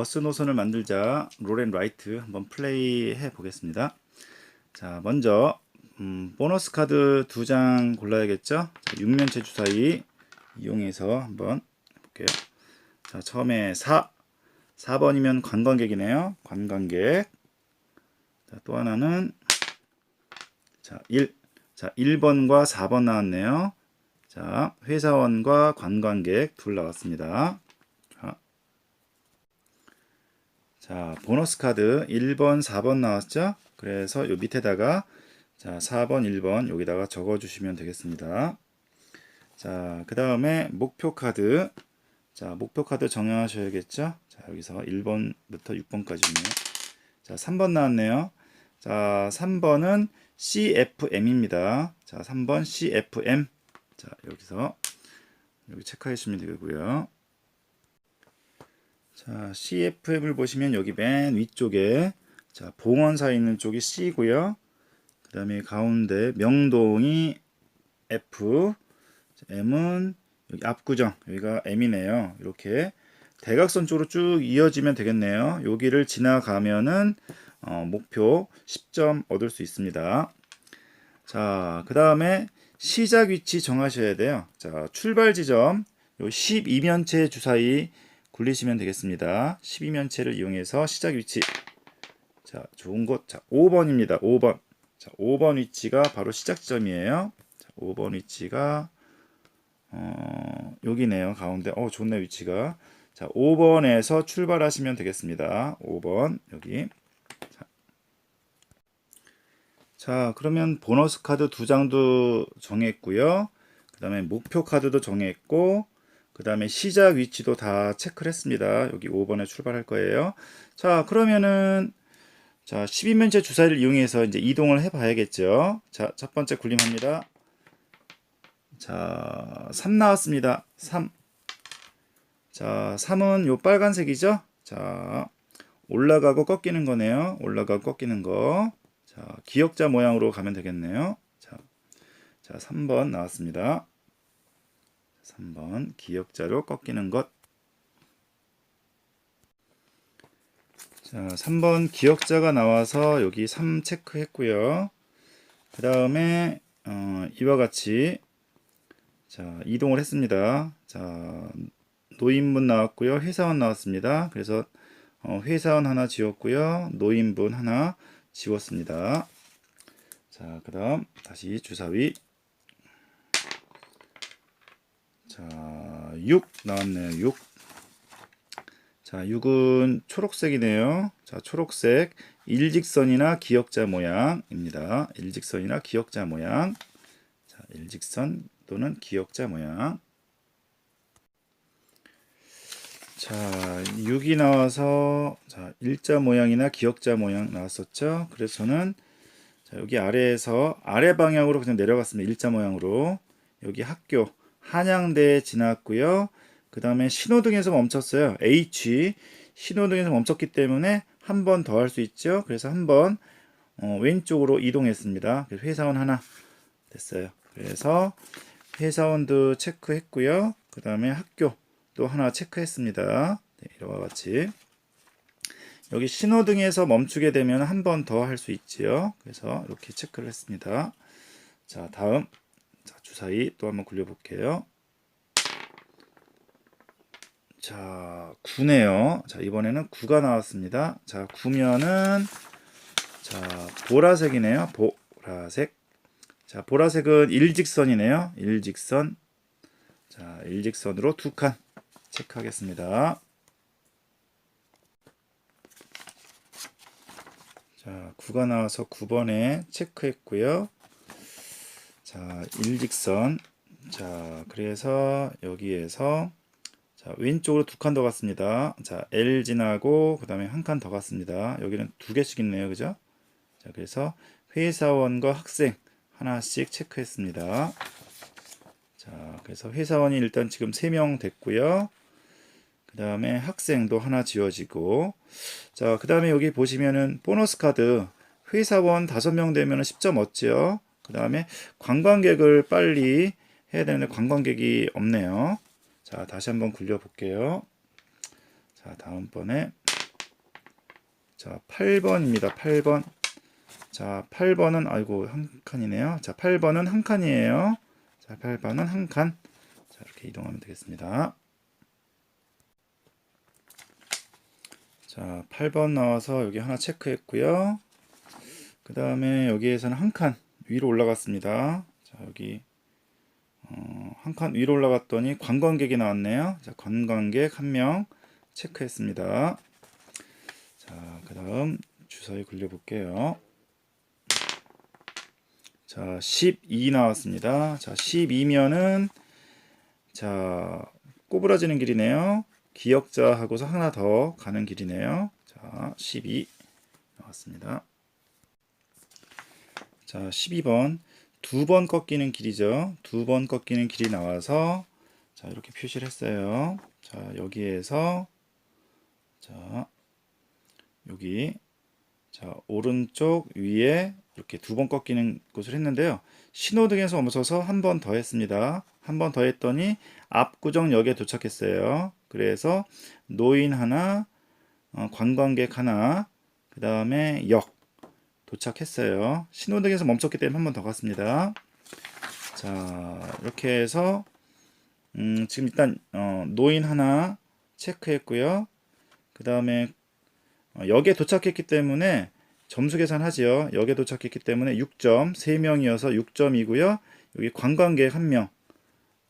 버스 노선을 만들자 롤앤 라이트 한번 플레이 해 보겠습니다. 자, 먼저 음, 보너스 카드 두 장 골라야겠죠? 자, 6면체 주사위 이용해서 한번 볼게요. 자, 처음에 4 4번이면 관광객이네요. 관광객. 자, 또 하나는 자, 1. 자, 1번과 4번 나왔네요. 자, 회사원과 관광객 둘 나왔습니다. 자, 자, 보너스 카드 1번, 4번 나왔죠? 그래서 요 밑에다가 자, 4번, 1번 여기다가 적어 주시면 되겠습니다. 자, 그다음에 목표 카드. 자, 목표 카드 정하셔야겠죠? 자, 여기서 1번부터 6번까지네요. 자, 3번 나왔네요. 자, 3번은 CFM입니다. 자, 3번 CFM. 자, 여기서 여기 체크해 주시면 되고요. 자, CFM을 보시면 여기 맨 위쪽에 자, 봉원사 있는 쪽이 C고요. 그 다음에 가운데 명동이 F, 자, M은 여기 압구정 여기가 M이네요. 이렇게 대각선 쪽으로 쭉 이어지면 되겠네요. 여기를 지나가면은 어, 목표 10점 얻을 수 있습니다. 자, 그 다음에 시작 위치 정하셔야 돼요. 자, 출발 지점 요 12면체 주사위 굴리시면 되겠습니다. 12면체를 이용해서 시작 위치. 자, 좋은 곳. 자, 5번입니다. 5번. 자, 5번 위치가 바로 시작 지점이에요. 자, 5번 위치가 어, 여기네요. 가운데. 어, 좋네 위치가. 자, 5번에서 출발하시면 되겠습니다. 5번 여기. 자, 자, 그러면 보너스 카드 두 장도 정했고요. 그다음에 목표 카드도 정했고 그 다음에 시작 위치도 다 체크를 했습니다. 여기 5번에 출발할 거예요. 자, 그러면은 자, 12면체 주사위를 이용해서 이제 이동을 해 봐야겠죠. 자, 첫 번째 굴림합니다. 자, 3 나왔습니다. 3. 자, 3은 요 빨간색이죠? 자, 올라가고 꺾이는 거네요. 올라가고 꺾이는 거. 자, 기역자 모양으로 가면 되겠네요. 자, 자 3번 나왔습니다. 3번 기역자로 꺾이는 것. 자, 3번 기역자가 나와서 여기 3 체크했고요. 그 다음에 어, 이와 같이 자 이동을 했습니다. 자 노인분 나왔고요. 회사원 나왔습니다. 그래서 어, 회사원 하나 지웠고요. 노인분 하나 지웠습니다. 자, 그 다음 다시 주사위. 자, 6 나왔네요. 6. 자, 6은 초록색이네요. 자, 초록색 일직선이나 기역자 모양입니다. 일직선이나 기역자 모양. 자, 일직선 또는 기역자 모양. 자, 6이 나와서 자, 일자 모양이나 기역자 모양 나왔었죠. 그래서 저는 자, 여기 아래에서 아래 방향으로 그냥 내려갔습니다. 일자 모양으로. 여기 학교 한양대에 지났고요. 그 다음에 신호등에서 멈췄어요. H 신호등에서 멈췄기 때문에 한 번 더 할 수 있죠. 그래서 한번 어, 왼쪽으로 이동했습니다. 그래서 회사원 하나 됐어요. 그래서 회사원도 체크했고요. 그 다음에 학교 또 하나 체크했습니다. 네, 이와 같이 여기 신호등에서 멈추게 되면 한 번 더 할 수 있지요. 그래서 이렇게 체크를 했습니다. 자, 다음 자, 주사위 또 한번 굴려 볼게요. 자, 9네요. 자, 이번에는 9가 나왔습니다. 자, 9면은 자, 보라색이네요. 보라색. 자, 보라색은 일직선이네요. 일직선. 자, 일직선으로 두 칸 체크하겠습니다. 자, 9가 나와서 9번에 체크했고요. 자, 일직선. 자, 그래서 여기에서 자, 왼쪽으로 두 칸 더 갔습니다. 자, L 지나고 그다음에 한 칸 더 갔습니다. 여기는 두 개씩 있네요. 그죠? 자, 그래서 회사원과 학생 하나씩 체크했습니다. 자, 그래서 회사원이 일단 지금 3명 됐고요. 그 다음에 학생도 하나 지워지고, 자, 그 다음에 여기 보시면은 보너스 카드 회사원 5명 되면 10점 얻죠. 그 다음에 관광객을 빨리 해야 되는데 관광객이 없네요. 자, 다시 한번 굴려 볼게요. 자, 다음번에 자, 8번입니다. 8번. 자, 8번은 아이고 한 칸이네요. 자, 8번은 한 칸이에요. 자, 8번은 한 칸. 자, 이렇게 이동하면 되겠습니다. 자, 8번 나와서 여기 하나 체크했고요. 그 다음에 여기에서는 한 칸 위로 올라갔습니다. 자, 여기 어, 한 칸 위로 올라갔더니 관광객이 나왔네요. 자, 관광객 한 명 체크했습니다. 자, 그 다음 주사위 굴려 볼게요. 자, 12 나왔습니다. 자, 12면은 자, 꼬부라지는 길이네요. 기역자 하고서 하나 더 가는 길이네요. 자, 12 나왔습니다. 자, 12번 두 번 꺾이는 길이죠. 두 번 꺾이는 길이 나와서 자, 이렇게 표시를 했어요. 자, 여기에서 자, 여기 자, 오른쪽 위에 이렇게 두 번 꺾이는 곳을 했는데요. 신호등에서 멈춰서 한 번 더 했습니다. 한 번 더 했더니 압구정역에 도착했어요. 그래서 노인 하나, 어, 관광객 하나, 그 다음에 역 도착했어요. 신호등에서 멈췄기 때문에 한 번 더 갔습니다. 자, 이렇게 해서 음, 지금 일단 어, 노인 하나 체크했고요. 그 다음에 어, 역에 도착했기 때문에 점수 계산하지요. 역에 도착했기 때문에 6점, 3명이어서 6점이고요. 여기 관광객 1명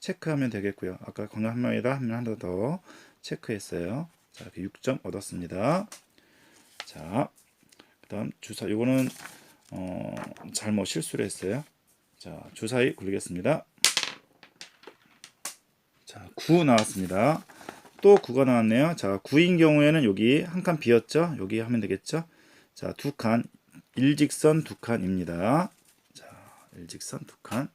체크하면 되겠고요. 아까 관광 한 명에다 한 명 하나 더 체크했어요. 자, 이렇게 6점 얻었습니다. 자, 그다음 주사 이거는 어, 잘못 실수를 했어요. 자, 주사위 굴리겠습니다. 자, 9 나왔습니다. 또 9가 나왔네요. 자, 9인 경우에는 여기 한 칸 비었죠? 여기 하면 되겠죠? 자, 두 칸. 일직선 두 칸입니다. 자, 일직선 두 칸.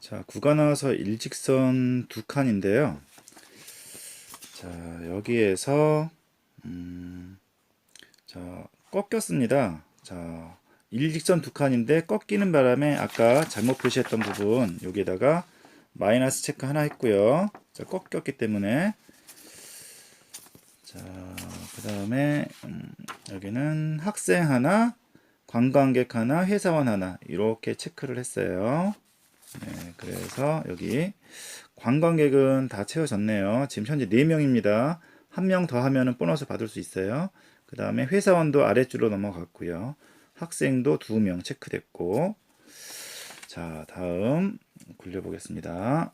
자, 9가 나와서 일직선 두 칸인데요. 자, 여기에서 음, 자, 꺾였습니다. 자, 일직선 두 칸인데 꺾이는 바람에 아까 잘못 표시했던 부분 여기에다가 마이너스 체크 하나 했고요. 자, 꺾였기 때문에 자, 그 다음에 음, 여기는 학생 하나, 관광객 하나, 회사원 하나 이렇게 체크를 했어요. 네, 그래서 여기 관광객은 다 채워졌네요. 지금 현재 4명입니다. 한 명 더 하면은 보너스 받을 수 있어요. 그 다음에 회사원도 아래줄로 넘어갔고요. 학생도 2명 체크됐고 자 다음 굴려보겠습니다.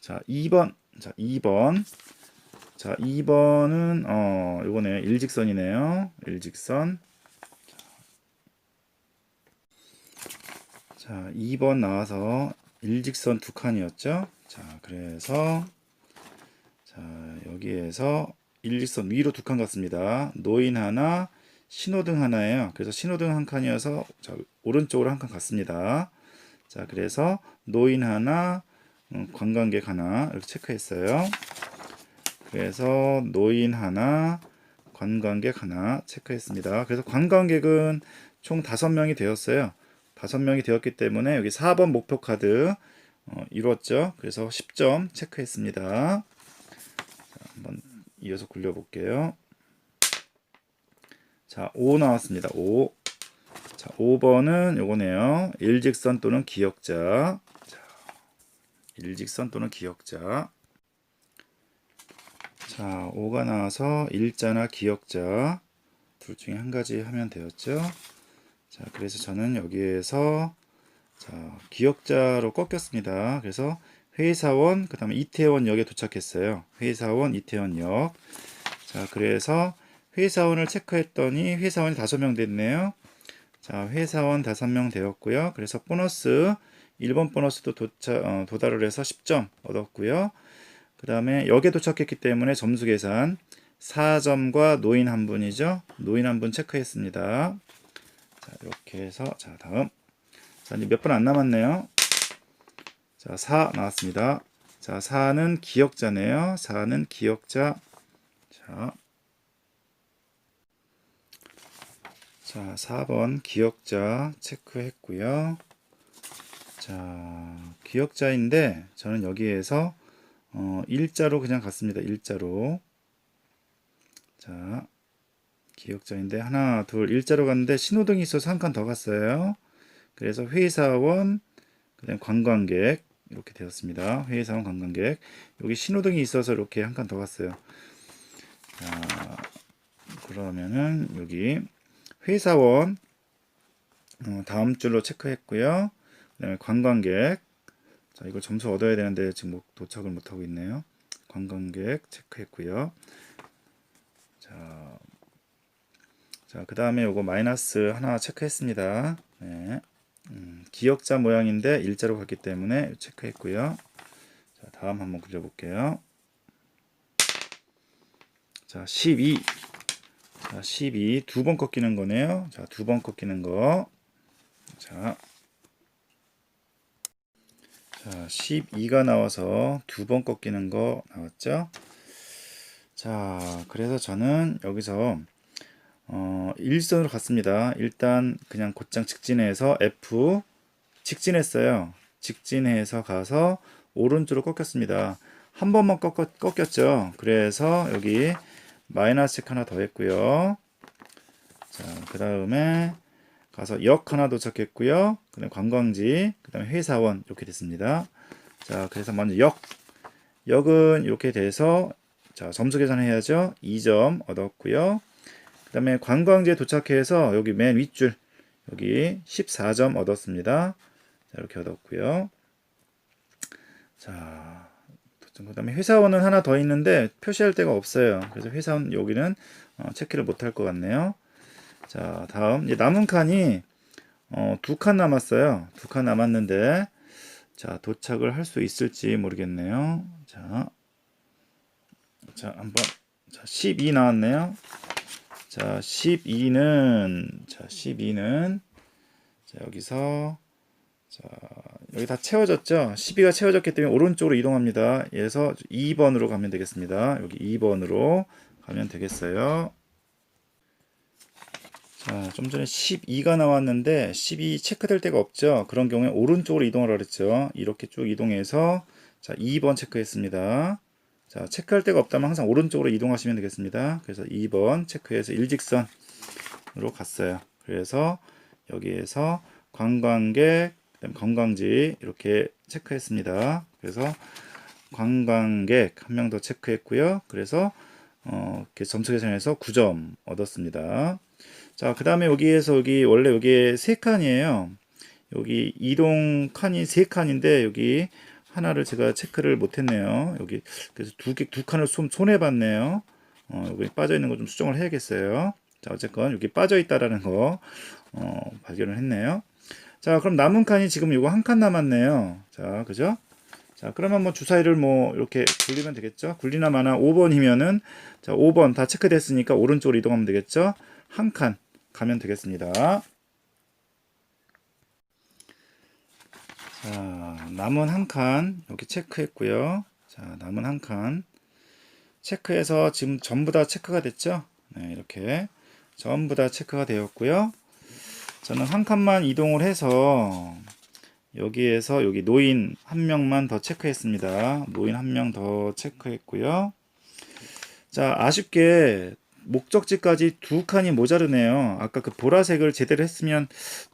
자 2번 자 2번 자 2번은 어 요거네 일직선이네요. 일직선 자 2번 나와서 일직선 두 칸이었죠. 자 그래서 자 여기에서 일직선 위로 두 칸 갔습니다. 노인 하나, 신호등 하나예요. 그래서 신호등 한 칸이어서 자, 오른쪽으로 한 칸 갔습니다. 자, 그래서 노인 하나, 음, 관광객 하나 이렇게 체크했어요. 그래서 노인 하나, 관광객 하나 체크했습니다. 그래서 관광객은 총 다섯 명이 되었어요. 다섯 명이 되었기 때문에 여기 4번 목표 카드 어, 이뤘죠. 그래서 10점 체크했습니다. 자, 한번 이어서 굴려볼게요. 자, 5 나왔습니다. 5. 자, 5번은 요거네요. 일직선 또는 기역자. 자, 일직선 또는 기역자. 자, 5가 나와서 일자나 기역자 둘 중에 한 가지 하면 되었죠. 자, 그래서 저는 여기에서 자, 기역자로 꺾였습니다. 그래서 회사원, 그 다음에 이태원역에 도착했어요. 회사원, 이태원역. 자, 그래서 회사원을 체크했더니 회사원이 다섯 명 됐네요. 자, 회사원 다섯 명 되었고요. 그래서 보너스, 1번 보너스도 도착, 어, 도달을 해서 10점 얻었고요. 그 다음에 역에 도착했기 때문에 점수 계산 4점과 노인 한 분이죠. 노인 한 분 체크했습니다. 자, 이렇게 해서, 자, 다음. 자, 이제 몇 분 안 남았네요. 자, 4 나왔습니다. 자, 4는 기억자네요. 4는 기억자. 자. 자, 4번 기억자 체크했고요. 자, 기억자인데 저는 여기에서 어, 일자로 그냥 갔습니다. 일자로. 자, 기억자인데 하나, 둘, 일자로 갔는데 신호등이 있어서 한 칸 더 갔어요. 그래서 회사원, 그다음 관광객 이렇게 되었습니다. 회사원 관광객. 여기 신호등이 있어서 이렇게 한 칸 더 갔어요. 자, 그러면은 여기 회사원 어, 다음 줄로 체크했고요. 그 다음에 관광객. 자, 이걸 점수 얻어야 되는데 지금 못- 도착을 못 하고 있네요. 관광객 체크했고요. 자, 자, 그 다음에 요거 마이너스 하나 체크했습니다. 네. 음, 기역자 모양인데 일자로 갔기 때문에 체크했고요. 자, 다음 한번 그려볼게요. 자, 12. 자, 12. 두 번 꺾이는 거네요. 자, 두 번 꺾이는 거. 자. 자, 12가 나와서 두 번 꺾이는 거 나왔죠? 자, 그래서 저는 여기서 어, 일선으로 갔습니다. 일단 그냥 곧장 직진해서 F 직진했어요. 직진해서 가서 오른쪽으로 꺾였습니다. 한 번만 꺾, 꺾였죠. 그래서 여기 마이너스 책 하나 더 했고요. 자, 그 다음에 가서 역 하나 도착했고요. 그 다음에 관광지, 그 다음에 회사원 이렇게 됐습니다. 자, 그래서 먼저 역. 역은 이렇게 돼서 자, 점수 계산해야죠. 2점 얻었고요. 그 다음에 관광지에 도착해서 여기 맨 윗줄 여기 14점 얻었습니다. 자, 이렇게 얻었고요. 자, 그 다음에 회사원은 하나 더 있는데 표시할 데가 없어요. 그래서 회사원 여기는 어, 체크를 못 할 것 같네요. 자, 다음 이제 남은 칸이 어, 두 칸 남았어요. 두 칸 남았는데 자, 도착을 할 수 있을지 모르겠네요. 자, 자, 한번 자, 12 나왔네요. 자, 12는 자, 12는 자, 여기서 자, 여기 다 채워졌죠? 12가 채워졌기 때문에 오른쪽으로 이동합니다. 그래서 2번으로 가면 되겠습니다. 여기 2번으로 가면 되겠어요. 자, 좀 전에 12가 나왔는데 12 체크될 데가 없죠. 그런 경우에 오른쪽으로 이동하라 그랬죠. 이렇게 쭉 이동해서 자, 2번 체크했습니다. 자, 체크할 데가 없다면 항상 오른쪽으로 이동하시면 되겠습니다. 그래서 2번 체크해서 일직선으로 갔어요. 그래서 여기에서 관광객, 관광지 이렇게 체크했습니다. 그래서 관광객 한 명 더 체크했고요. 그래서 어, 점수 계산해서 9점 얻었습니다. 자, 그 다음에 여기에서 여기 원래 여기에 세 칸이에요. 여기 이동 칸이 세 칸인데 여기 하나를 제가 체크를 못했네요. 여기 그래서 두 개 두 칸을 손 손해 봤네요. 어, 여기 빠져 있는 거 좀 수정을 해야겠어요. 자, 어쨌건 여기 빠져 있다라는 거 어, 발견을 했네요. 자, 그럼 남은 칸이 지금 이거 한 칸 남았네요. 자, 그죠? 자, 그러면 뭐 주사위를 뭐 이렇게 굴리면 되겠죠? 굴리나 마나 5번이면은 자, 5번 다 체크됐으니까 오른쪽으로 이동하면 되겠죠? 한 칸 가면 되겠습니다. 자, 남은 한 칸 여기 체크했고요. 자, 남은 한 칸 체크해서 지금 전부 다 체크가 됐죠? 네, 이렇게 전부 다 체크가 되었고요. 저는 한 칸만 이동을 해서 여기에서 여기 노인 한 명만 더 체크했습니다. 노인 한 명 더 체크했고요. 자, 아쉽게 목적지까지 두 칸이 모자르네요. 아까 그 보라색을 제대로 했으면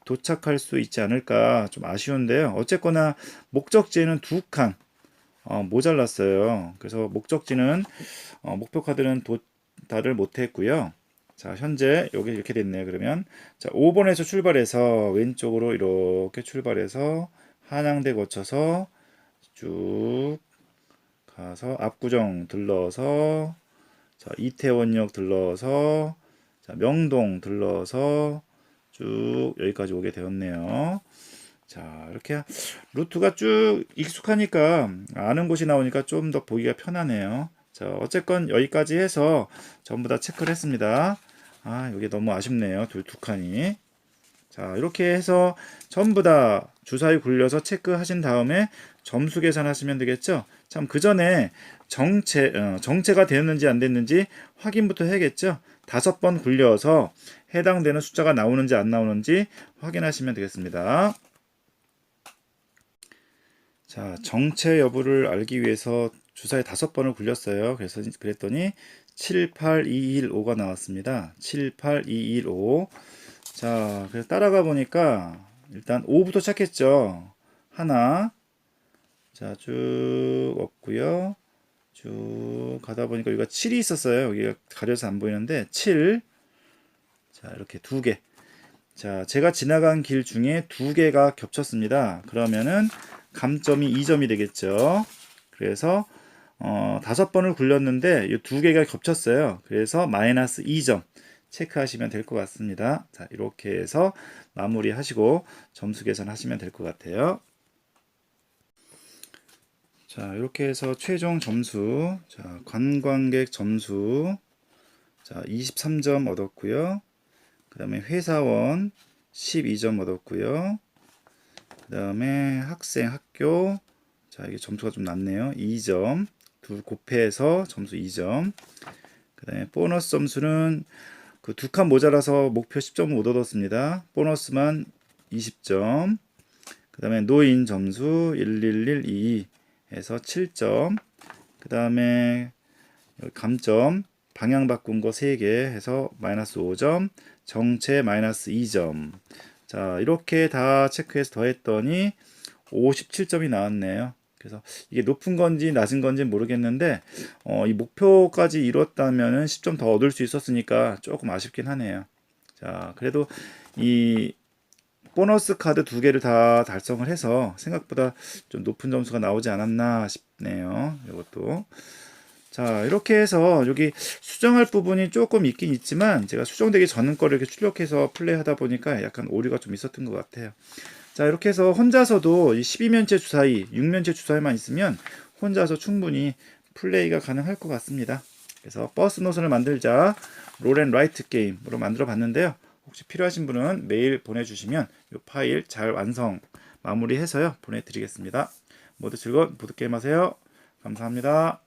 도착할 수 있지 않을까 좀 아쉬운데요. 어쨌거나 목적지에는 두칸 어, 모자랐어요. 그래서 목적지는 어, 목표 카드는 도달을 못했고요. 자, 현재 여기 이렇게 됐네요. 그러면 자, 5번에서 출발해서 왼쪽으로 이렇게 출발해서 한양대 거쳐서 쭉 가서 압구정 들러서 자, 이태원역 들러서 자, 명동 들러서 쭉 여기까지 오게 되었네요. 자, 이렇게 루트가 쭉 익숙하니까 아는 곳이 나오니까 좀 더 보기가 편하네요. 자, 어쨌건 여기까지 해서 전부 다 체크를 했습니다. 아, 이게 너무 아쉽네요. 두, 두 칸이. 자, 이렇게 해서 전부 다 주사위 굴려서 체크하신 다음에 점수 계산하시면 되겠죠? 참, 그 전에 정체, 어, 정체가 되었는지 안 됐는지 확인부터 해야겠죠? 다섯 번 굴려서 해당되는 숫자가 나오는지 안 나오는지 확인하시면 되겠습니다. 자, 정체 여부를 알기 위해서 주사위 다섯 번을 굴렸어요. 그래서 그랬더니 78215가 나왔습니다. 78215. 자, 그래서 따라가 보니까 일단 5부터 시작했죠. 하나. 자, 쭉 없고요. 쭉 가다 보니까 여기가 7이 있었어요. 여기가 가려서 안 보이는데 7. 자, 이렇게 두 개. 자, 제가 지나간 길 중에 두 개가 겹쳤습니다. 그러면은 감점이 2점이 되겠죠. 그래서 어, 다섯 번을 굴렸는데 이 두 개가 겹쳤어요. 그래서 마이너스 2점 체크하시면 될 것 같습니다. 자, 이렇게 해서 마무리하시고 점수 계산하시면 될 것 같아요. 자, 이렇게 해서 최종 점수, 자, 관광객 점수, 자, 23점 얻었고요. 그 다음에 회사원 12점 얻었고요. 그 다음에 학생, 학교, 자, 이게 점수가 좀 낮네요. 2점. 둘 곱해서 점수 2점. 그 다음에 보너스 점수는 그 두 칸 모자라서 목표 10점 못 얻었습니다. 보너스만 20점. 그 다음에 노인 점수 11122 해서 7점. 그 다음에 감점 방향 바꾼 거 3개 해서 마이너스 5점. 정체 마이너스 2점. 자, 이렇게 다 체크해서 더했더니 57점이 나왔네요. 그래서 이게 높은 건지 낮은 건지 모르겠는데 어, 이 목표까지 이뤘다면은 10점 더 얻을 수 있었으니까 조금 아쉽긴 하네요. 자, 그래도 이 보너스 카드 두 개를 다 달성을 해서 생각보다 좀 높은 점수가 나오지 않았나 싶네요. 이것도. 자, 이렇게 해서 여기 수정할 부분이 조금 있긴 있지만 제가 수정되기 전 거를 이렇게 출력해서 플레이하다 보니까 약간 오류가 좀 있었던 것 같아요. 자, 이렇게 해서 혼자서도 이 12면체 주사위, 6면체 주사위만 있으면 혼자서 충분히 플레이가 가능할 것 같습니다. 그래서 버스 노선을 만들자 롤앤 라이트 게임으로 만들어 봤는데요. 혹시 필요하신 분은 메일 보내주시면 이 파일 잘 완성 마무리해서요 보내드리겠습니다. 모두 즐거운 보드게임 하세요. 감사합니다.